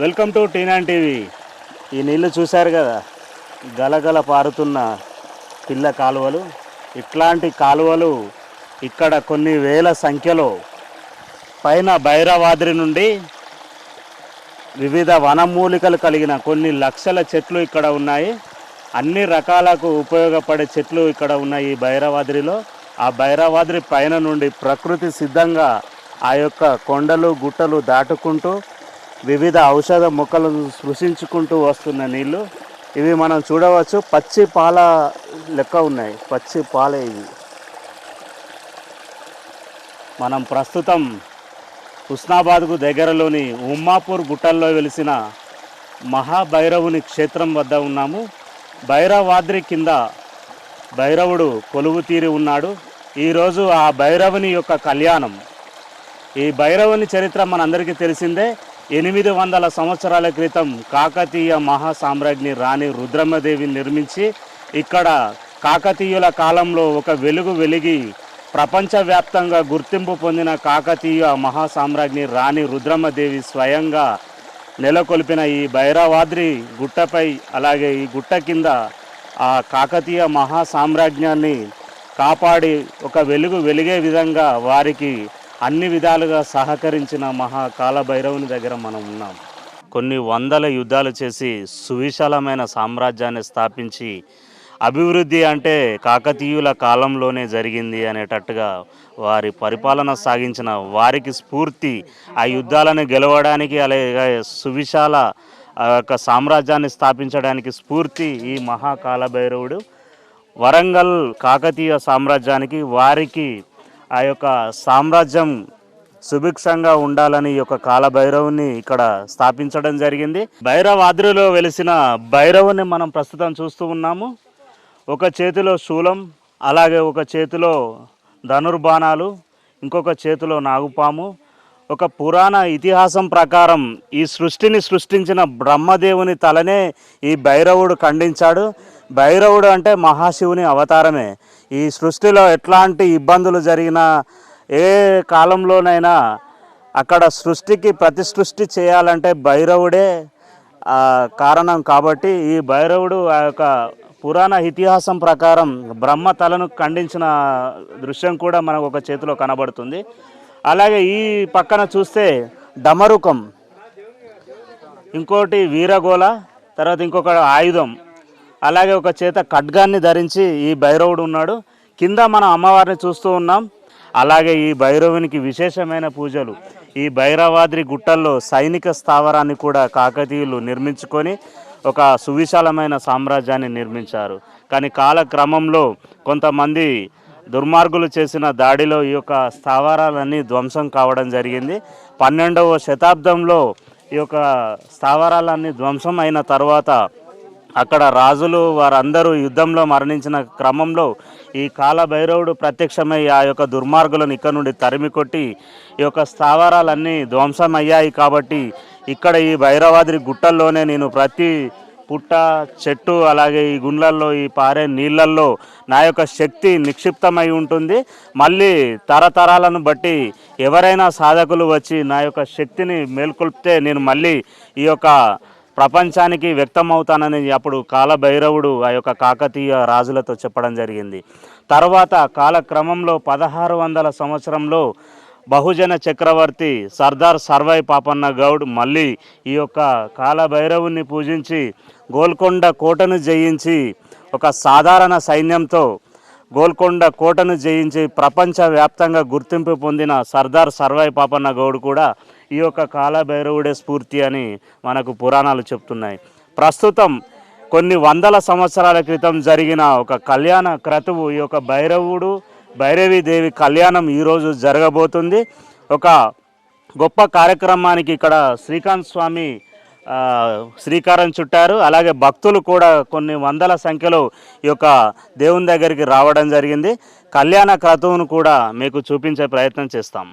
Welcome to టీనాన్ TV. ఈ నీళ్ళు చూశారు కదా? గలగల పారుతున్న పిల్ల కాలువలు. ఇట్లాంటి కాలువలు ఇక్కడ కొన్ని వేల సంఖ్యలో. పైన భైరవాద్రి నుండి వివిధ వనమూలికలు కలిగిన కొన్ని లక్షల చెట్లు ఇక్కడ ఉన్నాయి. అన్ని రకాలకు ఉపయోగపడే చెట్లు ఇక్కడ ఉన్నాయి ఈ భైరవాద్రిలో. ఆ భైరవాద్రి పైన నుండి ప్రకృతి సిద్ధంగా ఆ యొక్క కొండలు గుట్టలు దాటుకుంటూ వివిధ ఔషధ మొక్కలను సృష్టించుకుంటూ వస్తున్న నీళ్ళు ఇవి మనం చూడవచ్చు. పచ్చి పాల లెక్క ఉన్నాయి. పచ్చి పాలే ఇవి. మనం ప్రస్తుతం హుస్నాబాద్కు దగ్గరలోని ఉమ్మాపూర్ గుట్టల్లో వెలిసిన మహాభైరవుని క్షేత్రం వద్ద ఉన్నాము. భైరవాద్రి కింద భైరవుడు కొలువు తీరి ఉన్నాడు. ఈరోజు ఆ భైరవుని యొక్క కళ్యాణం. ఈ భైరవుని చరిత్ర మనందరికీ తెలిసిందే. ఎనిమిది వందల సంవత్సరాల క్రితం కాకతీయ మహాసామ్రాజ్ఞి రాణి రుద్రమ్మదేవి నిర్మించి ఇక్కడ కాకతీయుల కాలంలో ఒక వెలుగు వెలిగి ప్రపంచవ్యాప్తంగా గుర్తింపు పొందిన కాకతీయ మహాసామ్రాజ్ఞి రాణి రుద్రమ్మదేవి స్వయంగా నెలకొల్పిన ఈ భైరవాద్రి గుట్టపై అలాగే ఈ గుట్ట కింద ఆ కాకతీయ మహాసామ్రాజ్యాన్ని కాపాడి ఒక వెలుగు వెలిగే విధంగా వారికి అన్ని విధాలుగా సహకరించిన మహా కాలభైరవుని దగ్గర మనం ఉన్నాం. కొన్ని వందల యుద్ధాలు చేసి సువిశాలమైన సామ్రాజ్యాన్ని స్థాపించి అభివృద్ధి అంటే కాకతీయుల కాలంలోనే జరిగింది అనేటట్టుగా వారి పరిపాలన సాగించిన వారికి స్ఫూర్తి ఆ యుద్ధాలను గెలవడానికి అలాగే సువిశాల ఆ యొక్క సామ్రాజ్యాన్ని స్థాపించడానికి స్ఫూర్తి ఈ మహాకాలభైరవుడు. వరంగల్ కాకతీయ సామ్రాజ్యానికి వారికి ఆ యొక్క సామ్రాజ్యం సుభిక్షంగా ఉండాలని ఈ యొక్క కాలభైరవుని ఇక్కడ స్థాపించడం జరిగింది. భైరవాద్రిలో వెలిసిన భైరవుని మనం ప్రస్తుతం చూస్తూ ఉన్నాము. ఒక చేతిలో శూలం అలాగే ఒక చేతిలో ధనుర్బాణాలు ఇంకొక చేతిలో నాగుపాము. ఒక పురాణ ఇతిహాసం ప్రకారం ఈ సృష్టిని సృష్టించిన బ్రహ్మదేవుని తలనే ఈ భైరవుడు ఖండించాడు. భైరవుడు అంటే మహాశివుని అవతారమే. ఈ సృష్టిలో ఎట్లాంటి ఇబ్బందులు జరిగినా ఏ కాలంలోనైనా అక్కడ సృష్టికి ప్రతి సృష్టి చేయాలంటే భైరవుడే కారణం కాబట్టి ఈ భైరవుడు ఆ యొక్క పురాణ ఇతిహాసం ప్రకారం బ్రహ్మ తలను ఖండించిన దృశ్యం కూడా మనకు ఒక చేతిలో కనబడుతుంది. అలాగే ఈ పక్కన చూస్తే డమరుకం ఇంకోటి వీరగోళ తర్వాత ఇంకొక ఆయుధం. అలాగే ఒక చేత ఖడ్గాన్ని ధరించి ఈ భైరవుడు ఉన్నాడు. కింద మనం అమ్మవారిని చూస్తూ ఉన్నాం. అలాగే ఈ భైరవునికి విశేషమైన పూజలు. ఈ భైరవాద్రి గుట్టల్లో సైనిక స్థావరాన్ని కూడా కాకతీయులు నిర్మించుకొని ఒక సువిశాలమైన సామ్రాజ్యాన్ని నిర్మించారు. కానీ కాలక్రమంలో కొంతమంది దుర్మార్గులు చేసిన దాడిలో ఈ యొక్క స్థావరాలన్నీ ధ్వంసం కావడం జరిగింది. పన్నెండవ శతాబ్దంలో ఈ యొక్క స్థావరాలన్నీ ధ్వంసం అయిన తర్వాత అక్కడ రాజులు వారందరూ యుద్ధంలో మరణించిన క్రమంలో ఈ కాలభైరవుడు ప్రత్యక్షమై ఆ యొక్క దుర్మార్గులను ఇక్కడ నుండి తరిమి కొట్టి ఈ యొక్క స్థావరాలన్నీ ధ్వంసం అయ్యాయి కాబట్టి ఇక్కడ ఈ భైరవాద్రి గుట్టల్లోనే నేను ప్రతి పుట్ట చెట్టు అలాగే ఈ గుండ్లల్లో ఈ పారే నీళ్ళల్లో నా యొక్క శక్తి నిక్షిప్తమై ఉంటుంది. మళ్ళీ తరతరాలను బట్టి ఎవరైనా సాధకులు వచ్చి నా యొక్క శక్తిని మేల్కొల్పితే నేను మళ్ళీ ఈ యొక్క ప్రపంచానికి వ్యక్తమవుతానని అప్పుడు కాలభైరవుడు ఆ యొక్క కాకతీయ రాజులతో చెప్పడం జరిగింది. తర్వాత కాలక్రమంలో పదహారు వందల సంవత్సరంలో బహుజన చక్రవర్తి సర్దార్ సర్వై పాపన్న గౌడ్ మళ్ళీ ఈ యొక్క కాలభైరవుని పూజించి గోల్కొండ కోటను జయించి ఒక సాధారణ సైన్యంతో గోల్కొండ కోటను జయించి ప్రపంచవ్యాప్తంగా గుర్తింపు పొందిన సర్దార్ సర్వాయి పాపన్న గౌడ్ కూడా ఈ యొక్క కాలభైరవుడే స్ఫూర్తి అని మనకు పురాణాలు చెప్తున్నాయి. ప్రస్తుతం కొన్ని వందల సంవత్సరాల క్రితం జరిగిన ఒక కళ్యాణ క్రతువు ఈ యొక్క భైరవుడు భైరవీదేవి కళ్యాణం ఈరోజు జరగబోతుంది. ఒక గొప్ప కార్యక్రమానికి ఇక్కడ శ్రీకాంత్ స్వామి శ్రీకారం చుట్టారు. అలాగే భక్తులు కూడా కొన్ని వందల సంఖ్యలో ఈ యొక్క దేవుని దగ్గరికి రావడం జరిగింది. కళ్యాణ క్రతువును కూడా మీకు చూపించే ప్రయత్నం చేస్తాం.